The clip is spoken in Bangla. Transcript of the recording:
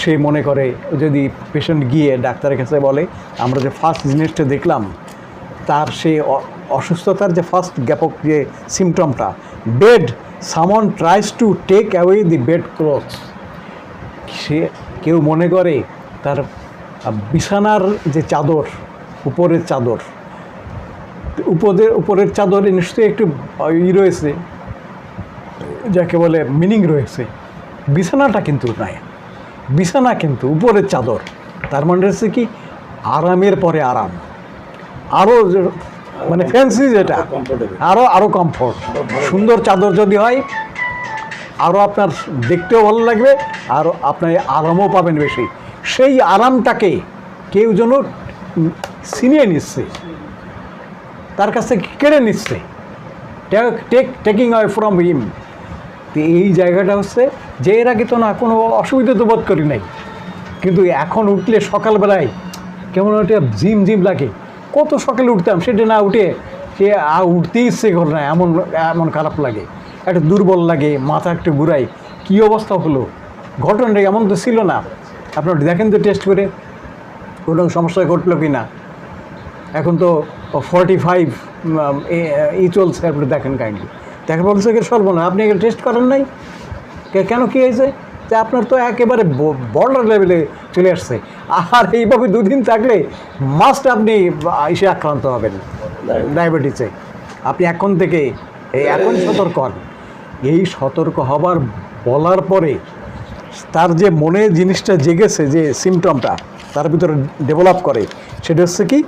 সে মনে করে, যদি পেশেন্ট গিয়ে ডাক্তারের কাছে বলে, আমরা যে ফার্স্ট জিনিসটা দেখলাম, তার সে অসুস্থতার যে ফার্স্ট জ্ঞাপক যে সিমটমটা bed someone tries to take away the bed clothes সে কেউ মনে করে, তার বিছানার যে চাদর, উপরের চাদর উপদের উপরের চাদরে নিশ্চয়ই একটু ই রয়েছে, যাকে বলে মিনিং রয়েছে, বিছানাটা কিন্তু নাই। বিছানা কিন্তু উপরের চাদর। তার মানে হচ্ছে কি, আরামের পরে আরাম। আরও মানে ফ্যান্সি যেটা আরও আরও কমফোর্ট সুন্দর চাদর যদি হয় আরও আপনার দেখতেও ভালো লাগবে, আর আপনার আরামও পাবেন বেশি। সেই আরামটাকে কেউ যেন ছিনিয়ে নিচ্ছে, তার কাছ থেকে কেড়ে নিচ্ছে। Take taking away from him তো এই জায়গাটা হচ্ছে যে এর আগে তো না কোনো অসুবিধা তো বোধ করি নাই। কিন্তু এখন উঠলে সকালবেলায় কেমন একটা ঝিম ঝিম লাগে। কত সকালে উঠতাম, সেটা না উঠে সে উঠতেই ইচ্ছে করে না, এমন এমন খারাপ লাগে। একটা দুর্বল লাগে, মাথা একটু ঘুরাই কী অবস্থা হলো? ঘটনাটা এমন তো ছিল না। আপনার দেখেন তো টেস্ট করে, কোনো সমস্যা ঘটলো কি না? এখন তো ফর্টি ফাইভ ই চলছে, আপনি দেখেন কাইন্ডলি দেখে বলছে কি সর্বনা আপনি এগুলো টেস্ট করেন নাই? কেন কী হয়েছে? যে, আপনার তো একেবারে বর্ডার লেভেলে চলে আসছে। আর এইভাবে দুদিন থাকলে মাস্ট আপনি এসে আক্রান্ত হবেন ডায়াবেটিসে আপনি এখন থেকে, এই এখন সতর্ক হন। এই সতর্ক হবার, বলার পরে তার যে মনে জিনিসটা জেগেছে, যে সিমটমটা তার ভিতরে ডেভেলপ করে, সেটা হচ্ছে কি